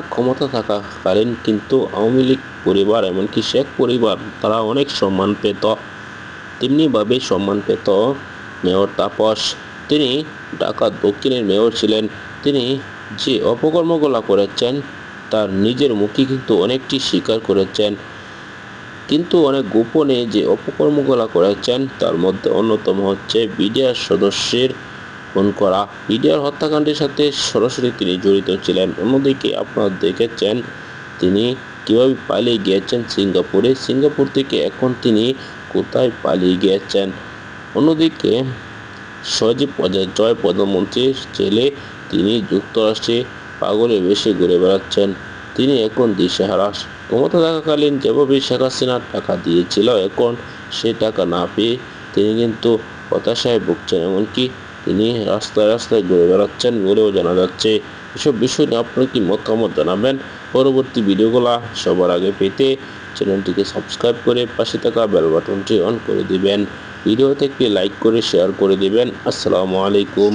ক্ষমতা থাকাকালীন কিন্তু আওয়ামী লীগ পরিবার এমনকি শেখ পরিবার, তারা অনেক সম্মান পেত। তেমনিভাবে সম্মান পেত মেয়র তাপস। তিনি ঢাকা দক্ষিণের মেয়র ছিলেন। তিনি যে অপকর্মগুলো করেছেন, তার নিজের মুখে কিন্তু অনেকটি স্বীকার করেছেন। কিন্তু অনেক গোপনে যে অপকর্মগুলো করেছেন, তার মধ্যে অন্যতম হচ্ছে বিডিআর সদস্যের খুন করা। বিডিআর হত্যাকাণ্ডের সাথে সরাসরি তিনি জড়িত ছিলেন। অন্যদিকে আপনারা দেখেছেন তিনি কীভাবে পালিয়ে গিয়েছেন সিঙ্গাপুরে। সিঙ্গাপুর থেকে এখন তিনি কোথায় পালিয়ে গিয়েছেন? অন্যদিকে সজীব জয় প্রধানমন্ত্রীর ছেলে তিনি যুক্তরাষ্ট্রে পাগলের বেশি ঘুরে বেড়াচ্ছেন। তিনি এখন দিশেহারা। ক্ষমতা থাকাকালীন যেভাবে শেখ হাসিনা টাকা দিয়েছিল, এখন সে টাকা না পেয়ে তিনি কিন্তু হতাশায় ভুগছেন। এমনকি তিনি রাস্তায় রাস্তায় ঘুরে বেড়াচ্ছেন বলেও জানা যাচ্ছে। এসব বিষয় নিয়ে আপনার কি মতামত জানাবেন? পরবর্তী ভিডিওগুলো সবার আগে পেতে চ্যানেলটিকে সাবস্ক্রাইব করে পাশে থাকা বেল বাটনটি অন করে দিবেন। ভিডিওতে একটি লাইক করে শেয়ার করে দিবেন। আসসালামু আলাইকুম।